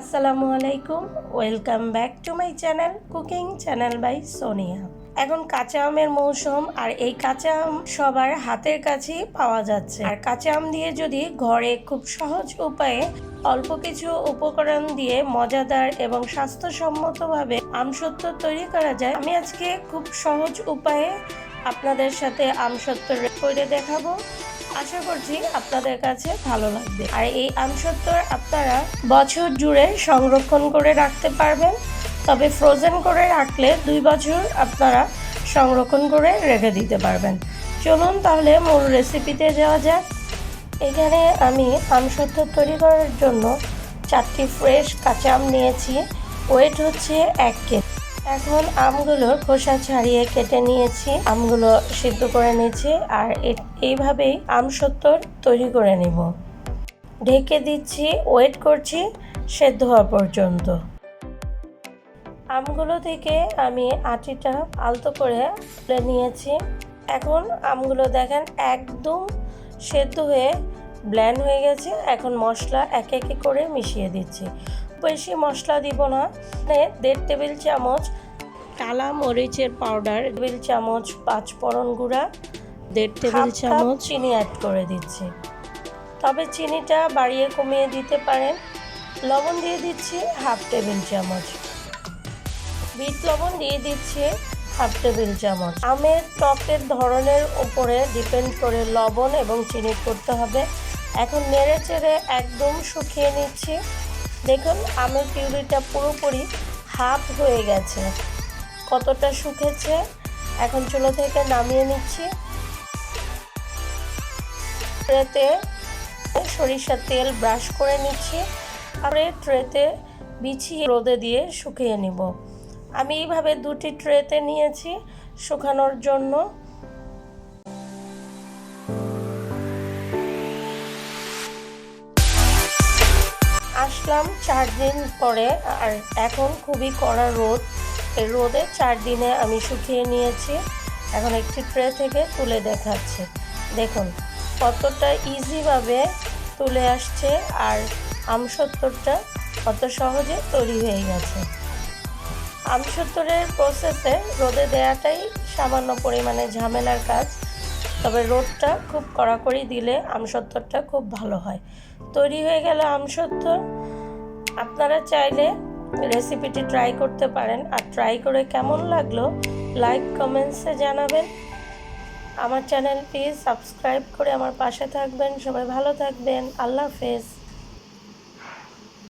আসসালামু আলাইকুম, welcome back to my channel cooking channel by Sonia. এখন কাঁচা আমের মৌসুম আর এই কাঁচা আম সবার হাতের কাছেই পাওয়া যাচ্ছে। আর কাঁচা আম দিয়ে যদি ঘরে খুব সহজ উপায়ে অল্প কিছু উপকরণ দিয়ে মজাদার এবং স্বাস্থ্যসম্মতভাবে আমসত্ব তৈরি করা যায়, আমি আজকে খুব সহজ উপায়ে আপনাদের সাথে আমসত্ব করে দেখাবো। আশা করছি আপনাদের কাছে ভালো লাগবে। আর এই আমসত্তর আপনারা বছর জুড়ে সংরক্ষণ করে রাখতে পারবেন। তবে ফ্রোজেন করে রাখলে দুই বছর আপনারা সংরক্ষণ করে রেখে দিতে পারবেন। চলুন তাহলে মূল রেসিপিতে যাওয়া যাক। এখানে আমি আমসত্তর তৈরি করার জন্য চারটি ফ্রেশ কাঁচা আম নিয়েছি। ওয়েট হচ্ছে এক কেজি। এখন আমগুলোর খোসা ছাড়িয়ে কেটে নিয়েছি। আমগুলো সিদ্ধ করে নিয়েছি আর এইভাবেই আম সত্তর তৈরি করে নিব। ঢেকে দিচ্ছি, ওয়েট করছি, সেদ্ধ হওয়া পর্যন্ত। আমগুলো থেকে আমি আটিটা আলতো করে তুলে নিয়েছি। এখন আমগুলো দেখেন একদম সেদ্ধ হয়ে ব্ল্যান্ড হয়ে গেছে। এখন মশলা এক একে করে মিশিয়ে দিচ্ছি। বেশি মশলা দিব না। দেড় টেবিল চামচ কালা মরিচের পাউডার টেবিল চামচ পাঁচ ফোড়ন গুঁড়া দেড় টেবিল চামচ চিনি অ্যাড করে দিচ্ছি। তবে চিনিটা বাড়িয়ে কমিয়ে দিতে পারেন। লবণ দিয়ে দিচ্ছি হাফ টেবিল চামচ। বিট লবণ দিয়ে দিচ্ছি হাফ টেবিল চামচ। আমের টকের ধরনের উপরে ডিপেন্ড করে লবণ এবং চিনি করতে হবে। এখন নেড়ে চেড়ে একদম শুকিয়ে নিচ্ছি। দেখুন, আমের পিউরিটা পুরোপুরি হাফ হয়ে গেছে। কতটা শুকেছে? এখন চুলো থেকে নামিয়ে নিচ্ছি। ট্রেতে সরিষার তেল ব্রাশ করে নিচ্ছি আর এই ট্রেতে বিছিয়ে রোদে দিয়ে শুকিয়ে নিব। আমি এইভাবে দুটি ট্রেতে নিয়েছি শুকানোর জন্য। আসলাম চার দিন পরে আর এখন খুবই কড়া রোদ। এই রোদে চার দিনে আমি শুকিয়ে নিয়েছি। এখন একটি ট্রে থেকে তুলে দেখাচ্ছি। দেখুন, কতটা ইজিভাবে তুলে আসছে আর আমসত্তরটা কত সহজে তৈরি হয়ে গেছে। আমসত্তরের প্রসেসে রোদে দেওয়াটাই সামান্য পরিমাণে ঝামেলার কাজ। তবে রোদটা খুব কড়াকড়ি দিলে আমসত্তরটা খুব ভালো হয়। তৈরি হয়ে গেল আমসত্তর আপনারা চাইলে রেসিপিটি ট্রাই করতে পারেন। আর ট্রাই করে কেমন লাগল লাইক কমেন্টসে জানাবেন। আমার চ্যানেলটি সাবস্ক্রাইব করে আমার পাশে থাকবেন। সবাই ভালো থাকবেন। আল্লাহ হাফেজ।